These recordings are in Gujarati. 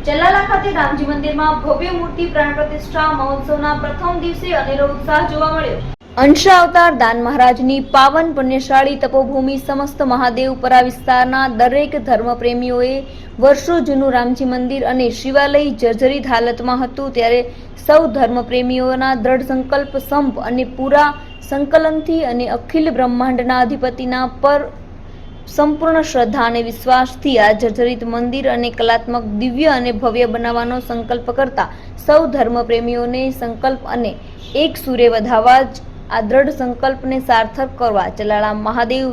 ચલાલા ખાતે રામજી મંદિરમાં ભવ્ય મૂર્તિ પ્રાણ પ્રતિષ્ઠા મહોત્સવના પ્રથમ દિવસે અનેરો ઉત્સાહ જોવા મળ્યો. અંશા અવતાર દાન મહારાજની પાવન પુણ્યશાળી તપોભૂમિ સમસ્ત મહાદેવ પરા વિસ્તારના દરેક ધર્મપ્રેમીઓએ વર્ષો જૂનું રામજી મંદિર અને શિવાલય જર્જરિત હાલતમાં હતું ત્યારે સૌ ધર્મપ્રેમીઓના દ્રઢ સંકલ્પ સંપ અને પૂરા સંકલનથી અને અખિલ બ્રહ્માંડના અધિપતિના પર સંપૂર્ણ શ્રદ્ધા અને વિશ્વાસથી આ જર્જરિત મંદિર અને કલાત્મક દિવ્ય અને ભવ્ય બનાવવાનો સંકલ્પ કરતા સૌ ધર્મપ્રેમીઓને સંકલ્પ અને એક સૂર્ય વધાવવા જ આ દ્રઢ સંકલ્પને સાર્થક કરવા ચલાળા મહાદેવ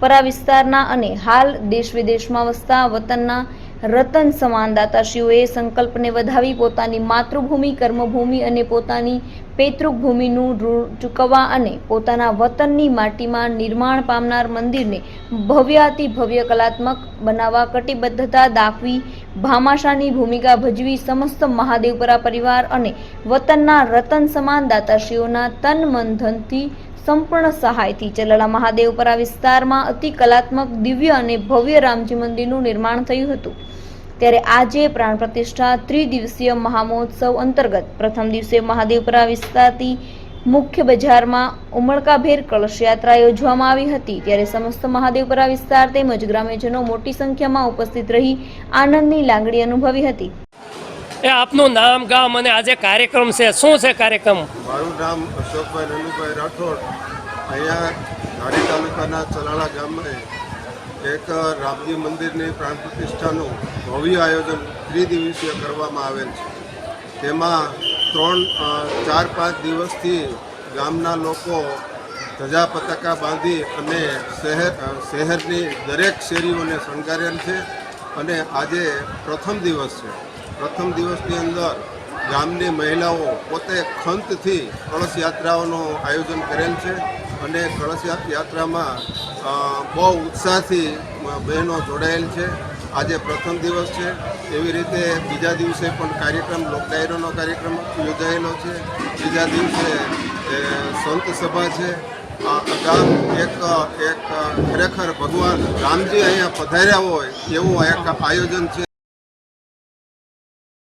પરા વિસ્તારના અને હાલ દેશ વિદેશમાં વસતા વતનના રતન સમાન દાતાશ્રીઓએ સંકલ્પને વધાવી પોતાની માતૃભૂમિ, કર્મભૂમિ અને પોતાની પૈતૃક ભૂમિનું ઋણ ચૂકવવા અને પોતાના વતનની માટીમાં નિર્માણ પામનાર મંદિરને ભવ્યાતિ ભવ્ય કલાત્મક બનાવવા, કટિબદ્ધતા દાખવી, ભામાશાની ભૂમિકા ભજવી સમસ્ત મહાદેવપરા પરિવાર અને વતનના રતન સમાન દાતાશ્રીઓના તન મન ધનથી સંપૂર્ણ સહાયથી ચલાલા મહાદેવપરા વિસ્તારમાં અતિ કલાત્મક, દિવ્ય અને ભવ્ય રામજી મંદિરનું નિર્માણ થયું હતું. ત્યારે આજે પ્રાણ પ્રતિષ્ઠા ત્રિદિવસીય મહામહોત્સવ અંતર્ગત પ્રથમ દિવસે મહાદેવપરા વિસ્તારથી મુખ્ય બજારમાં ઉમળકાભેર કળશયાત્રા યોજવામાં આવી હતી. ત્યારે સમસ્ત મહાદેવપરા વિસ્તાર તેમજ ગ્રામ્યજનો મોટી સંખ્યામાં ઉપસ્થિત રહી આનંદની લાગણી અનુભવી હતી. એ આપનું નામ, ગામ અને આજે કાર્યક્રમ છે. શું છે કાર્યક્રમ? મારું નામ અશોકભાઈ રનુભાઈ રાઠોડ. અહીંયા ધારી તાલુકાના ચલાળા ગામે એક રામજી મંદિરની પ્રાણ પ્રતિષ્ઠાનું ભવ્ય આયોજન ત્રિદિવસીય કરવામાં આવેલ છે. તેમાં ત્રણ ચાર, પાંચ દિવસથી ગામના લોકો ધજા પતાકા બાંધી અને શહેર શહેરની દરેક શેરીઓને શણગારેલ છે અને આજે પ્રથમ દિવસ છે. પ્રથમ દિવસની અંદર ગામની મહિલાઓ પોતે ખંતથી કળશ યાત્રાઓનું આયોજન કરેલ છે અને કળશ યાત્રામાં બહુ ઉત્સાહથી બહેનો જોડાયેલ છે. આજે પ્રથમ દિવસ છે. એવી રીતે બીજા દિવસે પણ કાર્યક્રમ, લોકડાયરોનો કાર્યક્રમ યોજાયેલો છે. બીજા દિવસે સંત સભા છે. ગામ એક એક ખરેખર ભગવાન રામજી અહીંયા પધાર્યા હોય એવું એક આયોજન છે.